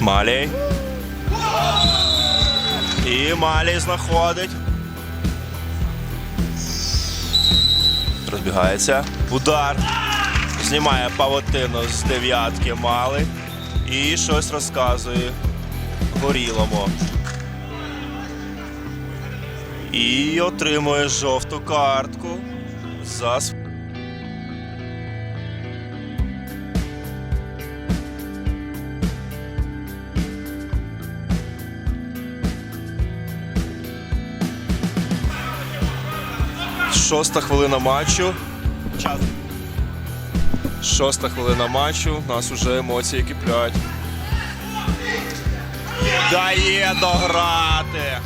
Малій. І Малій знаходить. Розбігається. Удар. Знімає павутину з дев'ятки Малий. І щось розказує горілому. І отримує жовту картку за Шоста хвилина матчу. Час. Шоста хвилина матчу. Нас уже емоції киплять. Дає дограти.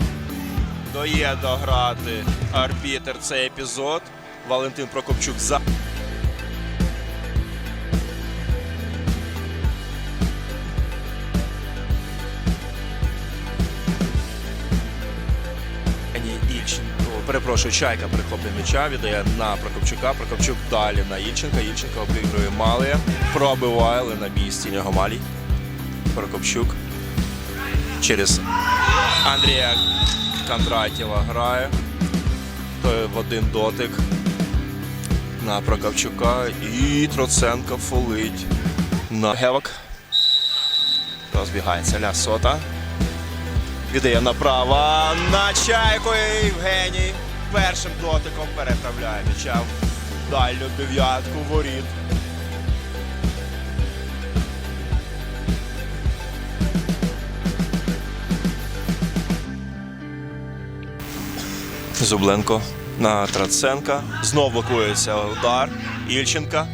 Дає дограти арбітер цей епізод. Валентин Прокопчук за. Перепрошую, Чайка перехоплює м'яча, віддає на Прокопчука. Прокопчук далі на Ільченка. Ільченко обігрує Малія. Пробиває, але на місці нього Малій. Прокопчук. Через Андрія Кондратєва грає. Той в один дотик на Прокопчука. І Троценко фолить на Гевак. Розбігається Лясота. Віддає направо на чайку і Євгеній першим дотиком переправляє м'яча в дальню дев'ятку воріт. Зубленко на Траценка. Знов блокується удар. Ільченка.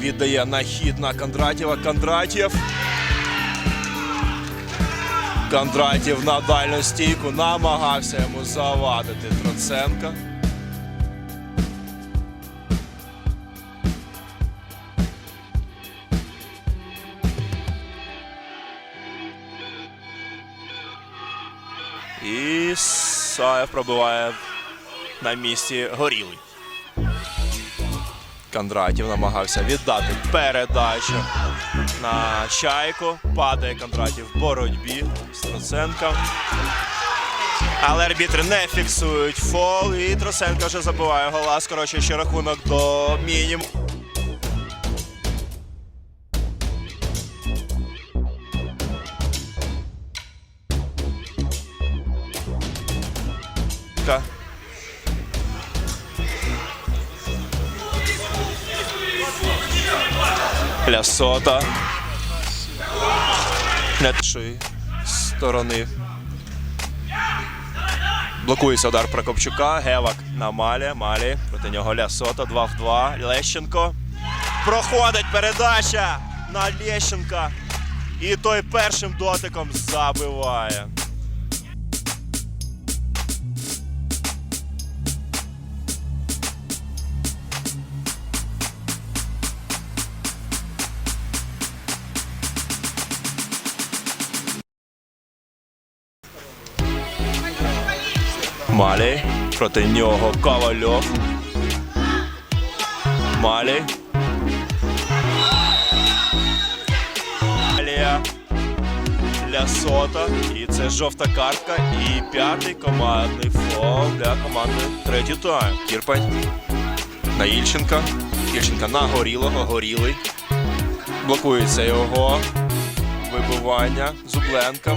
Віддає на хід на Кондратєва. Кондратєв. Кондратів на дальню стійку намагався йому завадити Троценка. І Саєв пробиває на місці горілий. Кондратів намагався віддати передачу на чайку. Падає Кондратів в боротьбі з Троценком. Але арбітри не фіксують фол. І Тросенко вже забиває гола. ще рахунок до мінімуму. Лясота. Нетшої сторони. Блокується удар Прокопчука. Гевак на Малі. Малі. Проти нього Лясота. 2 в 2. Лещенко. Проходить передача на Лещенка. І той першим дотиком забиває. Малі. Проти нього Ковальов. Малі. Малія. Лясота. І це жовта картка. І п'ятий командний фол для команди третій тайм. Кірпань. На Ільченка. Ільченка на Горілого. Горілий. Блокується його вибивання Зубленка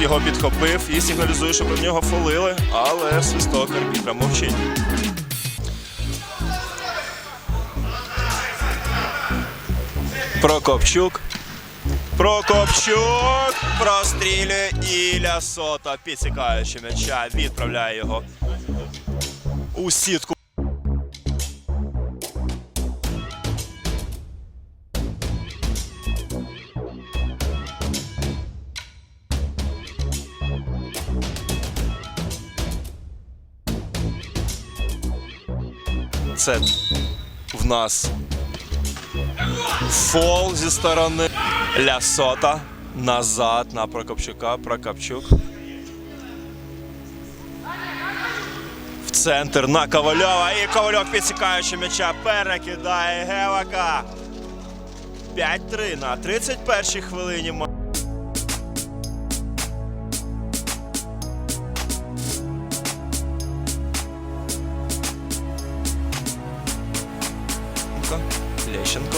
його підхопив і сигналізує, що про нього фолили, але свисток арбітра мовчить. Прокопчук. Прокопчук прострілює Ілля Сота, підсікаючи м'яча, відправляє його у сітку. Це в нас фол зі сторони Лясота. Назад на Прокопчука. Прокопчук. В центр на Ковальова. І Ковальов підсікаючи м'яча перекидає Гевака. 5-3 на 31-й хвилині. Ма- Ільченко.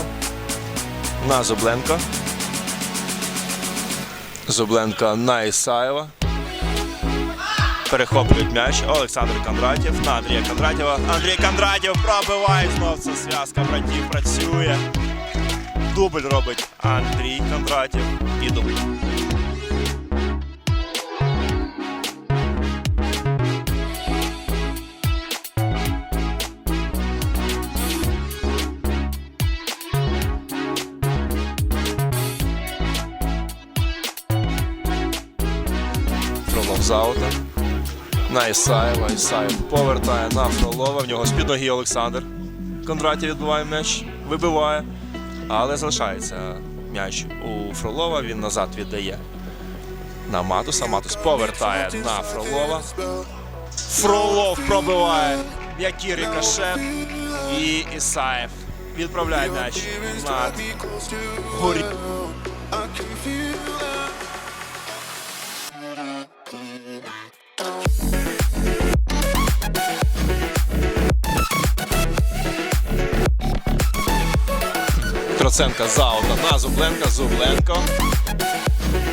На Зубленко. Зубленко на Ісаєва. Перехоплюють м'яч. Олександр Кондратєв на Андрія Кондратєва. Андрій Кондратєв пробиває знов це зв'язка братів працює. Дубль робить Андрій Кондратєв і дубль. Фролов. На Ісаєва. Ісаєв повертає на Фролова. В нього з-під ноги Олександр. Кондратів відбиває м'яч, вибиває. Але залишається м'яч у Фролова. Він назад віддає на Матуса. Матус повертає на Фролова. Фролов пробиває. Який рикошет. І Ісаєв відправляє м'яч над горі. Троценка за аута на Зубленка. Зубленко.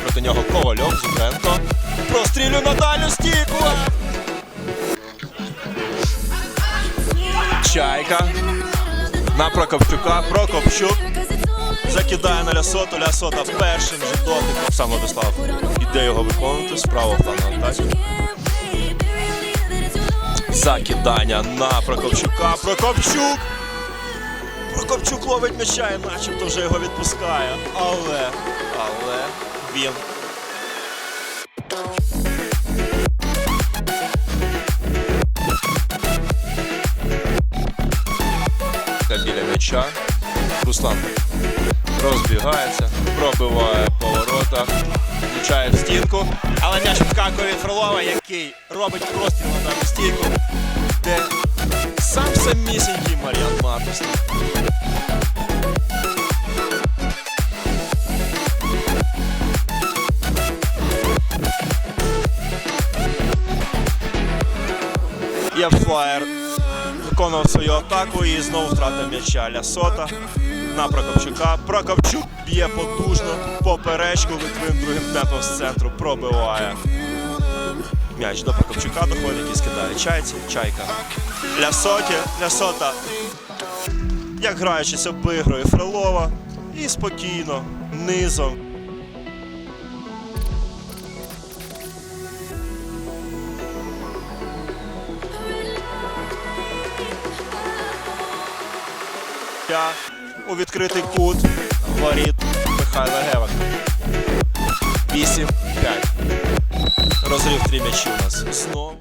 Проти нього Ковальов. Зубленко. Прострілю на дальню стійку. Чайка. На Прокопчука. Прокопчук. Закидає на Лясоту. Лясота першим же дотиком. Сам Владислав іде його виконувати. Справа плану атаки. Закидання на Прокопчука. Прокопчук. Прокопчук ловить м'яча і начебто вже його відпускає. Але, але він. Біля м'яча. Руслан розбігається, пробиває по воротах, влучає в стінку. Але м'яч вкакує від Фролова, який робить простріл на дану стійку, де сам самісінький Мар'ян Матус. Євфлаєр виконував свою атаку і знову втратив м'яча Лясота на Прокопчука. Прокопчук б'є потужно поперечку, Литвин другим темпом з центру пробиває. М'яч до Прокопчука доходить, який скидає чайці. Чайка. Лясоті. Лясота. Як граючись обігрує Фролова. І спокійно, низом. У відкритий кут воріт Михайла Гевак. 8-5. Розрив три м'ячі у нас. Знову.